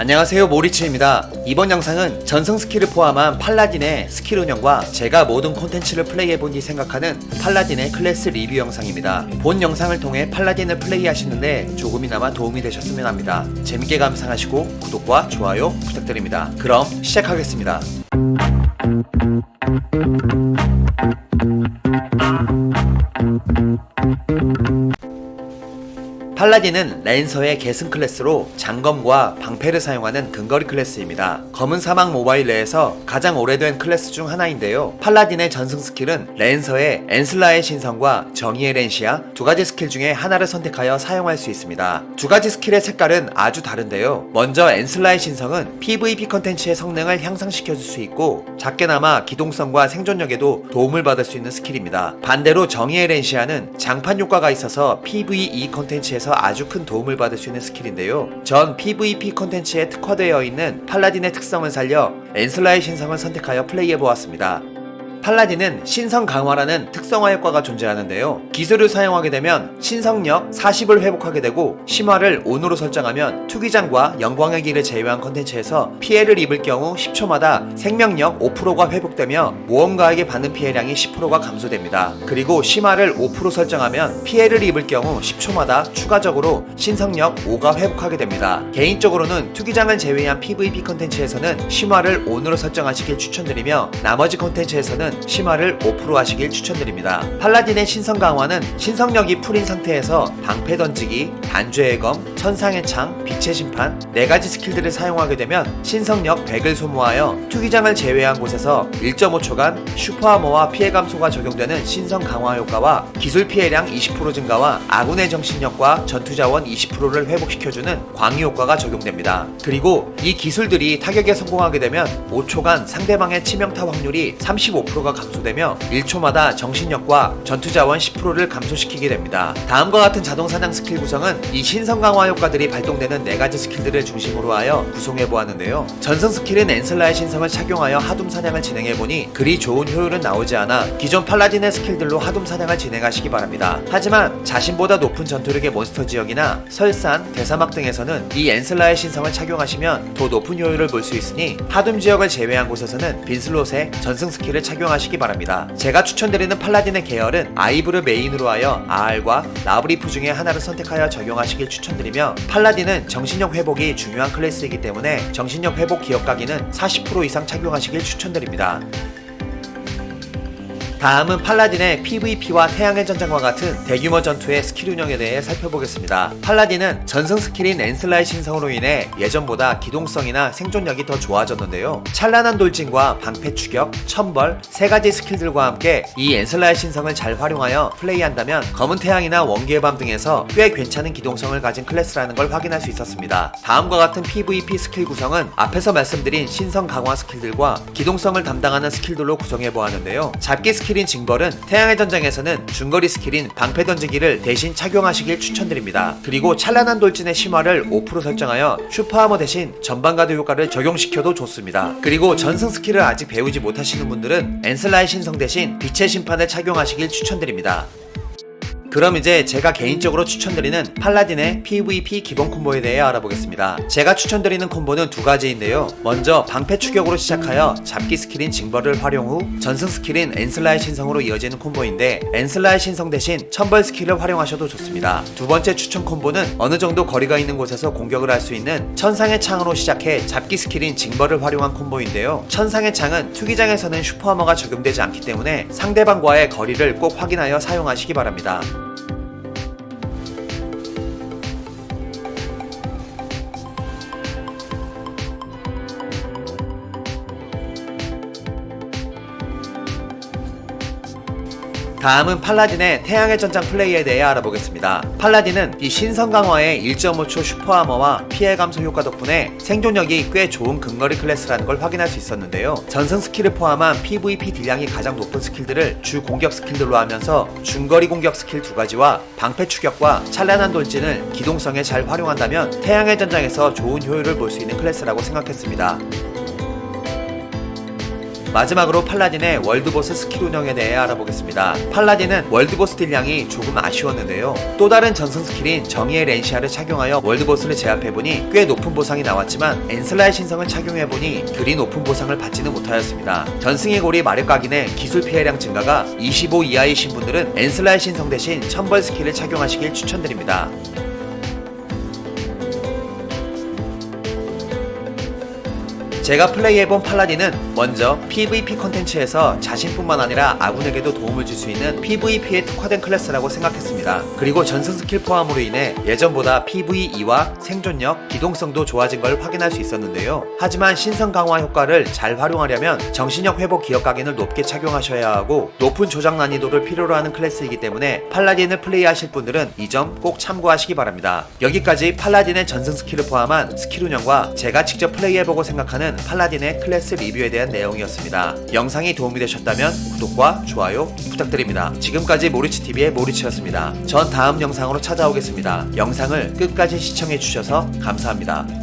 안녕하세요 모리츠입니다. 이번 영상은 전승 스킬을 포함한 팔라딘의 스킬 운영과 제가 모든 콘텐츠를 플레이해보니 생각하는 팔라딘의 클래스 리뷰 영상입니다. 본 영상을 통해 팔라딘을 플레이하시는데 조금이나마 도움이 되셨으면 합니다. 재밌게 감상하시고 구독과 좋아요 부탁드립니다. 그럼 시작하겠습니다. 팔라딘은 랜서의 계승 클래스로 장검과 방패를 사용하는 근거리 클래스입니다. 검은 사막 모바일 내에서 가장 오래된 클래스 중 하나인데요. 팔라딘의 전승 스킬은 랜서의 엔슬라의 신성과 정의의 렌시아 두 가지 스킬 중에 하나를 선택하여 사용할 수 있습니다. 두 가지 스킬의 색깔은 아주 다른데요. 먼저 엔슬라의 신성은 PVP 컨텐츠의 성능을 향상시켜줄 수 있고 작게나마 기동성과 생존력에도 도움을 받을 수 있는 스킬입니다. 반대로 정의의 렌시아는 장판 효과가 있어서 PVE 컨텐츠에서 아주 큰 도움을 받을 수 있는 스킬인데요. 전 PVP 컨텐츠에 특화되어 있는 팔라딘의 특성을 살려 엔슬라의 신성을 선택하여 플레이해보았습니다. 팔라딘은 신성 강화라는 특성화 효과가 존재하는데요. 기술을 사용하게 되면 신성력 40을 회복하게 되고 심화를 ON으로 설정하면 투기장과 영광의 길을 제외한 컨텐츠에서 피해를 입을 경우 10초마다 생명력 5%가 회복되며 모험가에게 받는 피해량이 10%가 감소됩니다. 그리고 심화를 5% 설정하면 피해를 입을 경우 10초마다 추가적으로 신성력 5가 회복하게 됩니다. 개인적으로는 투기장을 제외한 PVP 컨텐츠에서는 심화를 ON으로 설정하시길 추천드리며 나머지 컨텐츠에서는 심화를 5% 하시길 추천드립니다. 팔라딘의 신성 강화는 신성력이 풀인 상태에서 방패 던지기, 단죄의 검, 천상의 창, 빛의 심판 네 가지 스킬들을 사용하게 되면 신성력 100을 소모하여 투기장을 제외한 곳에서 1.5초간 슈퍼아머와 피해 감소가 적용되는 신성 강화 효과와 기술 피해량 20% 증가와 아군의 정신력과 전투 자원 20%를 회복시켜주는 광유 효과가 적용됩니다. 그리고 이 기술들이 타격에 성공하게 되면 5초간 상대방의 치명타 확률이 35%가 감소되며 1초마다 정신력과 전투 자원 10%를 감소시키게 됩니다. 다음과 같은 자동 사냥 스킬 구성은 이 신성 강화 효과들이 발동되는 네 가지 스킬들을 중심으로 하여 구성해 보았는데요. 전성 스킬은 엔슬라의 신성을 착용하여 하둠 사냥을 진행해 보니 그리 좋은 효율은 나오지 않아 기존 팔라딘의 스킬들로 하둠 사냥을 진행하시기 바랍니다. 하지만 자신보다 높은 전투력의 몬스터 지역이나 설산, 대사막 등에서는 이 엔슬라의 신성을 착용하시면 더 높은 효율을 볼 수 있으니 하둠 지역을 제외한 곳에서는 빈슬롯의 전승 스킬을 착용 하시기 바랍니다. 제가 추천드리는 팔라딘의 계열은 아이브를 메인으로 하여 R과 라브리프 중에 하나를 선택하여 적용하시길 추천드리며 팔라딘은 정신력 회복이 중요한 클래스이기 때문에 정신력 회복 기억 각기는 40% 이상 착용하시길 추천드립니다. 다음은 팔라딘의 PVP와 태양의 전장과 같은 대규모 전투의 스킬 운영에 대해 살펴보겠습니다. 팔라딘은 전승 스킬인 엔슬라의 신성으로 인해 예전보다 기동성이나 생존력이 더 좋아졌는데요. 찬란한 돌진과 방패 추격, 천벌 세 가지 스킬들과 함께 이 엔슬라의 신성을 잘 활용하여 플레이한다면 검은 태양이나 원기의 밤 등에서 꽤 괜찮은 기동성을 가진 클래스라는 걸 확인할 수 있었습니다. 다음과 같은 PVP 스킬 구성은 앞에서 말씀드린 신성 강화 스킬들과 기동성을 담당하는 스킬들로 구성해 보았는데요. 잡기 스킬 인 징벌은 태양의 전장에서는 중거리 스킬인 방패 던지기를 대신 착용하시길 추천드립니다. 그리고 찬란한 돌진의 심화를 5% 설정하여 슈퍼하머 대신 전방가드 효과를 적용시켜도 좋습니다. 그리고 전승 스킬을 아직 배우지 못하시는 분들은 엔슬라의 신성 대신 빛의 심판을 착용하시길 추천드립니다. 그럼 이제 제가 개인적으로 추천드리는 팔라딘의 PVP 기본 콤보에 대해 알아보겠습니다. 제가 추천드리는 콤보는 두 가지인데요. 먼저 방패 추격으로 시작하여 잡기 스킬인 징벌을 활용 후 전승 스킬인 엔슬라의 신성으로 이어지는 콤보인데 엔슬라의 신성 대신 천벌 스킬을 활용하셔도 좋습니다. 두 번째 추천 콤보는 어느 정도 거리가 있는 곳에서 공격을 할 수 있는 천상의 창으로 시작해 잡기 스킬인 징벌을 활용한 콤보인데요. 천상의 창은 투기장에서는 슈퍼하머가 적용되지 않기 때문에 상대방과의 거리를 꼭 확인하여 사용하시기 바랍니다. 다음은 팔라딘의 태양의 전장 플레이에 대해 알아보겠습니다. 팔라딘은 이 신성 강화의 1.5초 슈퍼아머와 피해 감소 효과 덕분에 생존력이 꽤 좋은 근거리 클래스라는 걸 확인할 수 있었는데요. 전승 스킬을 포함한 PVP 딜량이 가장 높은 스킬들을 주 공격 스킬들로 하면서 중거리 공격 스킬 두 가지와 방패 추격과 찬란한 돌진을 기동성에 잘 활용한다면 태양의 전장에서 좋은 효율을 볼 수 있는 클래스라고 생각했습니다. 마지막으로 팔라딘의 월드보스 스킬 운영에 대해 알아보겠습니다. 팔라딘은 월드보스 딜량이 조금 아쉬웠는데요. 또 다른 전승 스킬인 정의의 렌시아를 착용하여 월드보스를 제압해보니 꽤 높은 보상이 나왔지만 엔슬라의 신성을 착용해보니 그리 높은 보상을 받지는 못하였습니다. 전승의 고리 마력각인의 기술 피해량 증가가 25 이하이신 분들은 엔슬라의 신성 대신 천벌 스킬을 착용하시길 추천드립니다. 제가 플레이해본 팔라딘은 먼저 PVP 컨텐츠에서 자신뿐만 아니라 아군에게도 도움을 줄 수 있는 PVP에 특화된 클래스라고 생각했습니다. 그리고 전승 스킬 포함으로 인해 예전보다 PVE와 생존력, 기동성도 좋아진 걸 확인할 수 있었는데요. 하지만 신성 강화 효과를 잘 활용하려면 정신력 회복 기억 각인을 높게 착용하셔야 하고 높은 조작 난이도를 필요로 하는 클래스이기 때문에 팔라딘을 플레이하실 분들은 이 점 꼭 참고하시기 바랍니다. 여기까지 팔라딘의 전승 스킬을 포함한 스킬 운영과 제가 직접 플레이해보고 생각하는 팔라딘의 클래스 리뷰에 내용이었습니다. 영상이 도움이 되셨다면 구독과 좋아요 부탁드립니다. 지금까지 모리치TV의 모리치였습니다. 전 다음 영상으로 찾아오겠습니다. 영상을 끝까지 시청해주셔서 감사합니다.